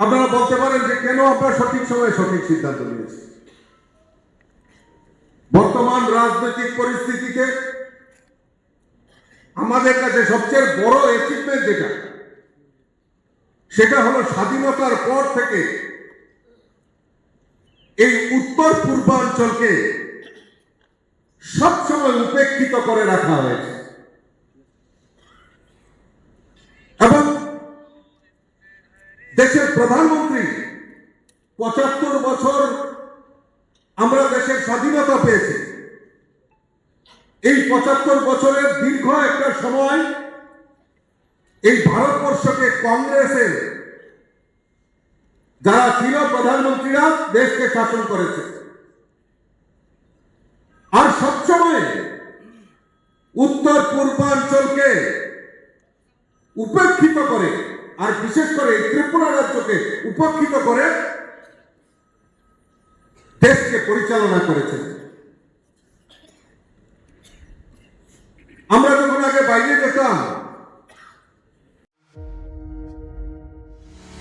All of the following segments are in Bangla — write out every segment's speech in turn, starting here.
আপনারা বলতে পারেন যে কেন আপনারা সঠিক সময়ে সঠিক সিদ্ধান্ত নিয়েছেন বর্তমান রাজনৈতিক পরিস্থিতিতে আমাদের কাছে সবচেয়ে বড় অ্যাচিভমেন্ট যেটা, সেটা হলো স্বাধীনতার পর থেকে এই উত্তর পূর্বাঞ্চলকে সবসময় উপেক্ষিত করে রাখা হয়েছে। দেশের প্রধানমন্ত্রী, পঁচাত্তর বছর আমরা দেশের স্বাধীনতা পেয়েছি। এই পঁচাত্তর বছরের দীর্ঘ একটা সময় এই ভারতবর্ষকে কংগ্রেসের যারা ছিল প্রধানমন্ত্রীরা দেশকে শাসন করেছে। আর সবসময় উত্তর পূর্বাঞ্চলকে উপেক্ষিত করে আর বিশেষ করে ত্রিপুরা রাজ্যকে উপেক্ষিত করে দেশকে পরিচালনা করেছেন।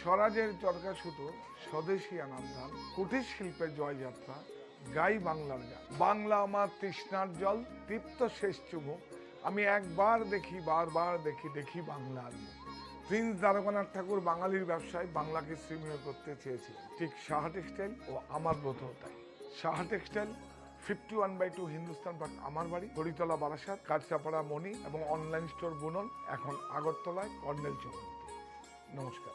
স্বরাজের চরকা সুতো স্বদেশী আনন্দান কুটির শিল্পের জয়যাত্রা, গাই বাংলার গান। বাংলা আমার তৃষ্ণার জল, তৃপ্ত শেষ চুমুক আমি একবার দেখি, বারবার দেখি দেখি বাংলার প্রিন্স দ্বারকানাথ ঠাকুর বাঙালির ব্যবসায় বাংলাকে শ্রীমীয় করতে চেয়েছিলেন। ঠিক সাহা টেক্সটাইল ও আমার বোধও তাই। Saha textile fifty one by two Hindustan park, আমার বাড়ি, হরিতলা বারাসাত, কাঁচরাপাড়া মণি এবং অনলাইন স্টোর বুনন, এখন আগরতলায় কর্নেল চৌমুহী নমস্কার।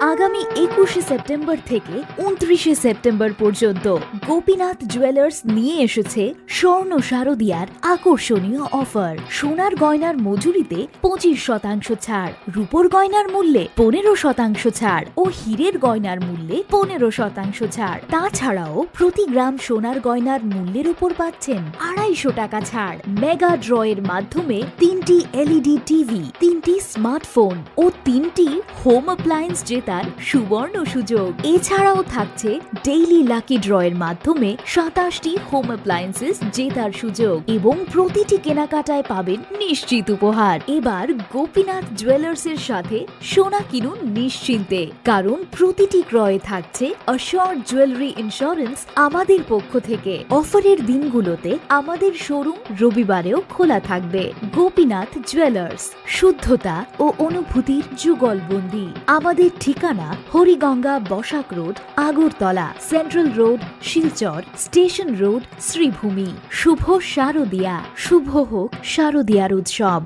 আগামী একুশে সেপ্টেম্বর থেকে উনত্রিশে সেপ্টেম্বর পর্যন্ত গোপীনাথ জুয়েলার্স নিয়ে এসেছে স্বর্ণ শারদিয়ার আকর্ষণীয় অফার। সোনার গয়নার মজুরিতে পঁচিশ শতাংশ ছাড়, রূপোর গয়নার মূল্যে পনেরো শতাংশ ছাড় ও হীরের গয়নার মূল্যে পনেরো শতাংশ ছাড়। তাছাড়াও প্রতি গ্রাম সোনার গয়নার মূল্যের উপর পাচ্ছেন আড়াইশো টাকা ছাড়। মেগা ড্রয়ের মাধ্যমে তিনটি এলইডি টিভি, তিনটি স্মার্টফোন ও তিনটি হোম অ্যাপ্লায়েন্স জেতে জেতার সুবর্ণ সুযোগ। এছাড়াও থাকছে ডেইলি লাকি ড্রয়ের মাধ্যমে সাতাশটি হোম অ্যাপ্লায়েন্সেস জেতার সুযোগ এবং প্রতিটি কেনাকাটায় পাবেন নিশ্চিত উপহার। এবার গোপীনাথ জুয়েলার্সের সাথে সোনা কিনুন নিশ্চিন্তে। কারণ প্রতিটি ক্রয়ে থাকছে অশোর জুয়েলারি ইন্স্যুরেন্স আমাদের পক্ষ থেকে। অফারের দিনগুলোতে আমাদের শোরুম রবিবারেও খোলা থাকবে। গোপীনাথ জুয়েলার্স শুদ্ধতা ও অনুভূতির যুগলবন্দি। আমাদের ঠিকানা Hariganga Basak road, Agartala, central road, Silchar, station road, Sribhumi. শুভ শারদিয়া। শুভ হোক শারদিয়ার উৎসব।